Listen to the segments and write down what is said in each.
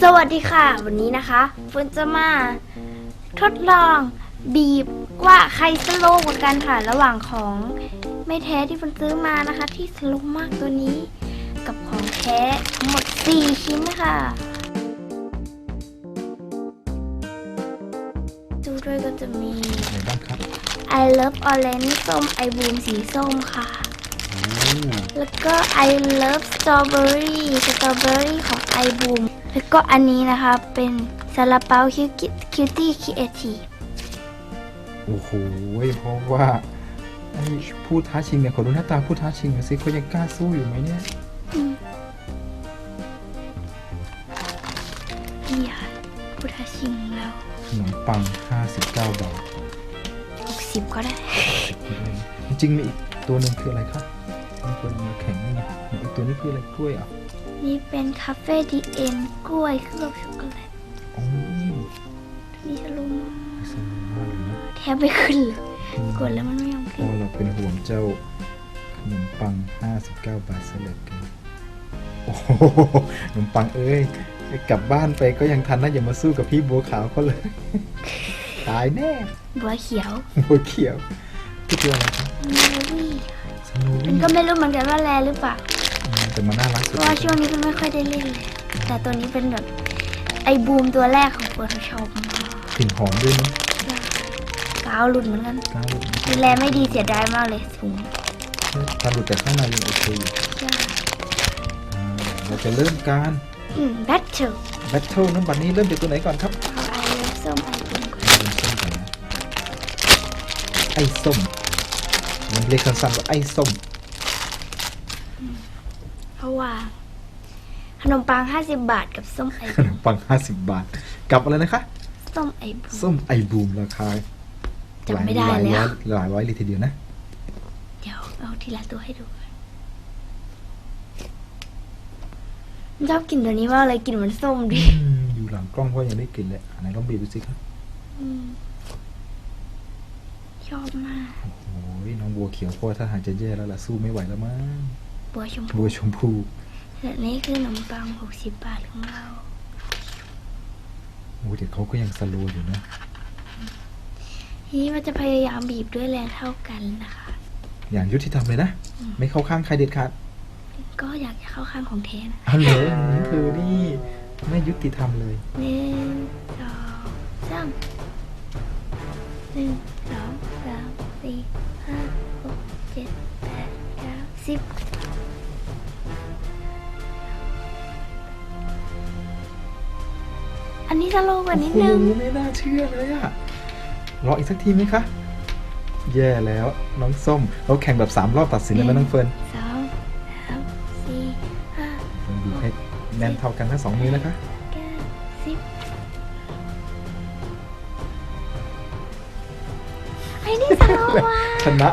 สวัสดีค่ะ วันนี้นะคะเฟิร์นจะมาทดลองบีบว่าใครสโลว์กว่ากันค่ะ ระหว่างของไม่แท้ที่เฟิร์นซื้อมานะคะ ที่สโลว์มากตัวนี้ กับของแท้ทั้งหมด 4 ชิ้นนะคะดูด้วยก็จะมี ไหนบ้างครับ I love orange ส้ม I boom สีส้มค่ะโอ้แล้วก็ I love strawberry strawberry ของ I boom แล้วก็อันนี้นะคะเป็นซาลาเปาคิวคิวตี้คิเอทีโอ้โหเพราะว่าไอ้ผู้ท้าชิงเนี่ยขอดูหน้าตาผู้ท้าชิงหน่อยสิเขายังกล้าสู้อยู่ไหมเนี่ยนี่ค่ะพุทธชิงแล้วขนมปัง 59 บาท 60 ก็ได้ จริงๆมีอีกตัวหนึ่งคืออะไรครับมีคนมาแข่งนี่นะอีกตัวนี้คืออะไรกล้วยอะ นี่เป็นคาเฟ่ดีเอ็นกล้วยเคลือบช็อกโกแลตโอ้นี่ทะลุมากสนุกมากเลยนะแทบไม่ขึ้นเลยกดแล้วมันไม่ยอมเพขึ้นราะเราเป็นห่วงเจ้าขนมปัง 59 บาทเสยเหลยกันโอ้โหขนมปังเอ้ยกลับบ้านไปก็ยังทันนะอย่ามาสู้กับพี่บัวขาวเขาเลย ตายแน่ บัวเขียวหัวเขียวที่คืออะไรครับโนวี่สโนมัวี่นก็ไม่รู้เหมือนกันว่าแลหรือเปล่า แต่มันน่ารักเพสุดราะว่าช่วงนี้ก็ไม่ค่อยได้เล่นเลยแต่ตัวนี้เป็นแบบไอบูมตัวแรกของเฟิร์นชอบมากกลิ่นหอมด้วยนะกาวหลุดเหมือนกันกล้าหลุดนะดูแลไม่ดีเสียดายมากเลยสูงกล้าหลุดแต่ข้างในยังโอเคอยู่ใช่อ่าเราจะเริ่มการอืมแบทเทิลแบทเทิลน้ำบัตรนี้เริ่มจากตัวไหนก่อนครับ เอาไอเลิฟส้มไอบูมก่อนเริ่มส้มก่อนนะไอ้ส้มมันเรียกสั้นๆว่าไอ้ส้มเพราะ ว่า ขนมปัง50บาทกับส้มไอขนมปัง50บาท กับอะไรนะคะ ส้มไอบูมส้มไอบูมราคาจำไม่ได้หลายแล้ร้อวยหลายร้อยเลยทีเดียวนะ เดี๋ยวเอาทีละตัวให้ดูก่อนชอบกินตัวนี้มากเลยกลินเหมือนส้มดิอืมอยู่หลังกล้องเพราะยังได้กลิ่นเลยอันไหนลองบีบดูสิครับอืมชอบมาก โอ้ยน้องบัวเขียวพ่อถ้าหากจะแย่แล้วล่ะสู้ไม่ไหวแล้วมั้ง บัวชมพูบัวชมพูและนี่คือขนมปัง60บาทของเราโอ้ยเดี๋ยวเขาก็ยังสโลว์อยู่นะทีนี้มันจะพยายามบีบด้วยแรงเท่ากันนะคะ อย่างยุติธรรมเลยนะ ไม่เข้าข้างใครเด็ดขาดก็อยากจะเข้าข้างของแท้นะเอาเลยเธอนี่ไม่ยุติธรรมเลยหนึ่งสองสามหนึ่งสองสามสี่ห้าหกเจ็ดแปดเก้าสิบ อันนี้สโลว์กว่านิดนึง โอ้โหไม่น่าเชื่อเลยอะรออีกสักทีไหมคะ แย่แล้วน้องส้ม เราแข่งแบบสามรอบตัดสินได้ไหมน้องเฟิร์นสองสามสี่ห้าลองดูให้แน่นเท่ากันทั้งสองมือนะคะ เก้าสิบไอ้นี่สโลว์ว่ะชนะ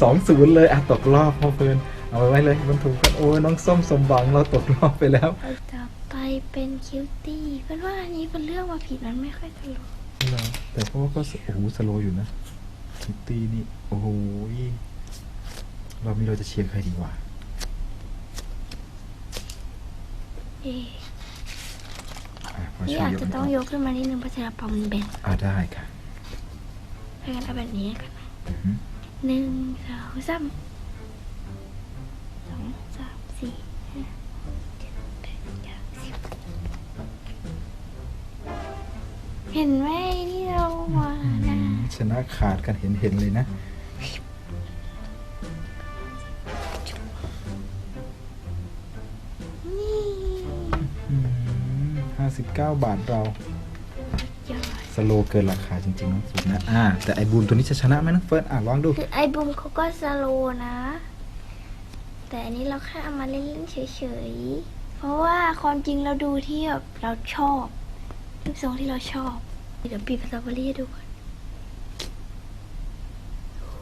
สองศูนย์เลยอะตกรอบพ่อเฟิร์นเอาไว้เลยบนถุงกันโอ้ยน้องส้มสมหวังเราตกรอบไปแล้ว ต่อไป เป็นคิวตี้เป็นว่าอันนี้เป็นเรื่องมาผิดมันไม่ค่อยตลกเหรอแต่เพราะว่าก็สโอ้โหสโลว์อยู่นะคิตตี้นี่โอ้โหเรามีเราจะเชียร์ใครดีวะเอ๊ะอะขอนี่ช่วยอาจยกจะหน่ต้อองยยกขึ้นมานิดนึงเพราะฉะนั้นปอมมันเบนอ่าได้ค่ะถ้างั้นเอาแบบนี้กันนะอือฮึหนึ่งสองสาม ห็นไหมที่เราว่านะชนะขาดกันเห็นเห็นๆเลยนะ นี่ห้าสิบเก้าบาทเรา ยอดสโลว์เกินราคาจริงๆน้องสุดนะ อ่า แต่ไอ้บูมตัวนี้จะชนะไหมน้องเฟิร์ส อะลองดู คือไอ้บุมเขาก็สโลว์นะ แต่อันนี้เราแค่เอามาเล่นๆเฉยๆ เพราะว่าความจริงเราดูที่แบบเราชอบรูปทรงที่เราชอบ เดี๋ยวปีบสตรอเบอรี่ให้ดูก่อน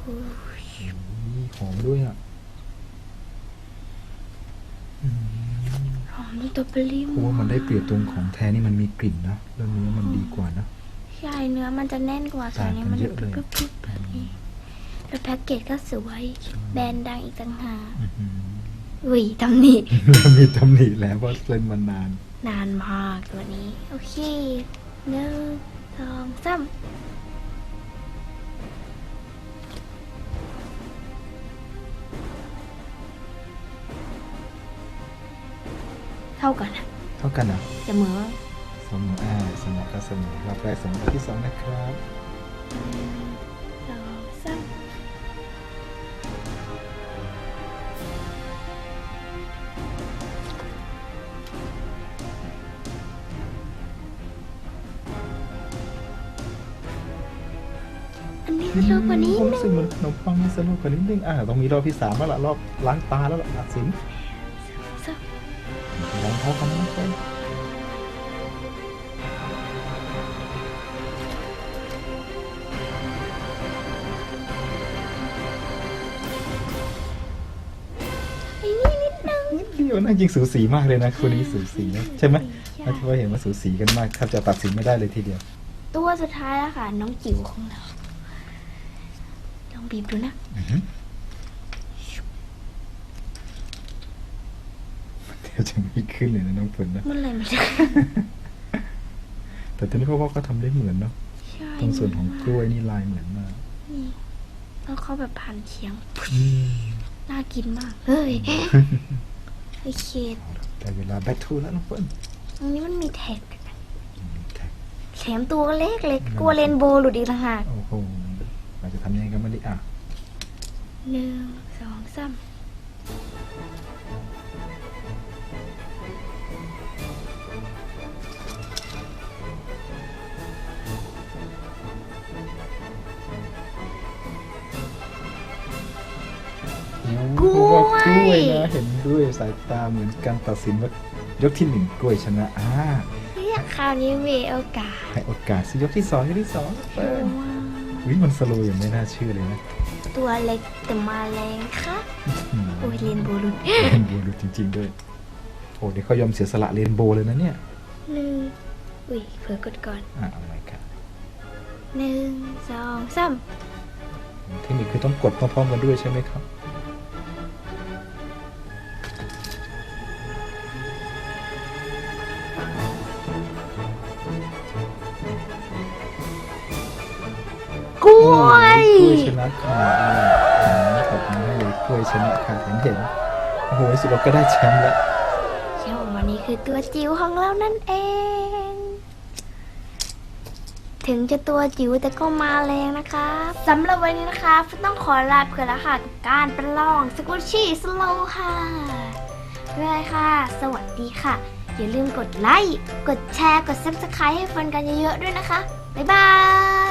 โอ้ยนี่หอมด้วยอะอืมหอมสตรอเบอรี่เพราะว่ามันได้เปรียบตรงของแท้นี่มันมีกลิ่นนะแล้วเนื้อมันดีกว่านะใช่เนื้อมันจะแน่นกว่าส่วนนี้มันต่างกันเยอะเลยปึ๊บๆแบบนี้แล้วแพ็กเกจก็สวยแบรนด์ดังอีกต่างหากอื้อหืออุ้ยตำหนิมีตำหนิแล้วเพราะเล่นมานาน นานมากตัวนี้ โอเคหนึ่งส องสามเท่ากันนะเท่ากันนะเสมอเสมออ่าเสมอก็เสมอรอบแรกเสมอรอบที่สองนะครับ เร็วกว่านี้ผมนึรู้งสึกเหมือนขนมปังมันสนุกกว่านิดนึงอ่าต้องมีรอบที่สามแล้วล่ะรอบล้างตาแล้วล่ะตัดสินล้างเท่ากันนะเพื่อนไอ้นี่นิดนึงนิดเดียวนะจริงสูสีมากเลยนะคู่นี้สูสีนะใช่ไหมใช่ถ้าที่ว่าเห็นว่าสูสีกันมากแทบจะตัดสินไม่ได้เลยทีเดียว ตัวสุดท้ายแล้วค่ะ น้องจิ๋วของเรา องบีบดูนะอื้อหือเดี๋ยวจะไม่ขึ้นเลยนะน้องฝนนะเมื่อไหรมันจะแต่ตอนนี้เขาว่าก็ทำได้เหมือนเนาะ ใช่ตรงส่วนของกล้วยนี่ลายเหมือนมากนี่แล้วเขาแบบผ่านเคียงอืมน่ากินมากเฮ้ยโอเคได้เวลาแบททูแล้วน้องฝนตรงนี้มันมีแท็กด้วยนะอืมแท็กแถมตัวก็เล็กเล็กกลัวเรนโบว์หลุดอีกต่างหากโอ้โหเราจะทำยังไงกันมาดิอะ หนึ่งสองสามกล้วยกล้วยนะเห็นด้วยสายตาเหมือนกันตัดสินว่ายกที่หนึ่งกล้วยชนะอ่าเรียกคราวนี้มีโอกาสให้โอกาสสิยกที่สองยกที่สองเพเปิดราะว่าวิมันสโลว์อย่างไม่น่าเชื่อเลยนะ ตัวเล็กแต่มาแรงค่ะอืมโอ้ยเรนโบว์หลุดเรนโบว์ดูจริงๆด้วยโอ้เดี๋ยวเขายอมเสียสละเรนโบว์เลยนะเนี่ยหนึ่งอุ้ยเผลอกดก่อนอะเอาใหม่ครับหนึ่งสองสามเทคนิคคือต้องกดพร้อมๆกันด้วยใช่ไหมครับ กล้วย กล้วยชนะขาดขอบคุณให้เลยกล้วยชนะขาดเห็นเห็นโอ้โหสุดเราก็ได้แชมป์แล้วแชมป์ของวันนี้คือตัวจิ๋วของเรานั่นเอง ถึงจะตัวจิ๋วแต่ก็มาแรงนะคะสำหรับวันนี้นะคะต้องขอลาไปก่อนแล้วค่ะกับการประลองสกุชชี่สโลค่ะบ๊ายบายค่ะ สวัสดีค่ะ อย่าลืมกดไลค์ กดแชร์ กด subscribe ให้ฟันกันเยอะๆด้วยนะคะ บ๊ายบาย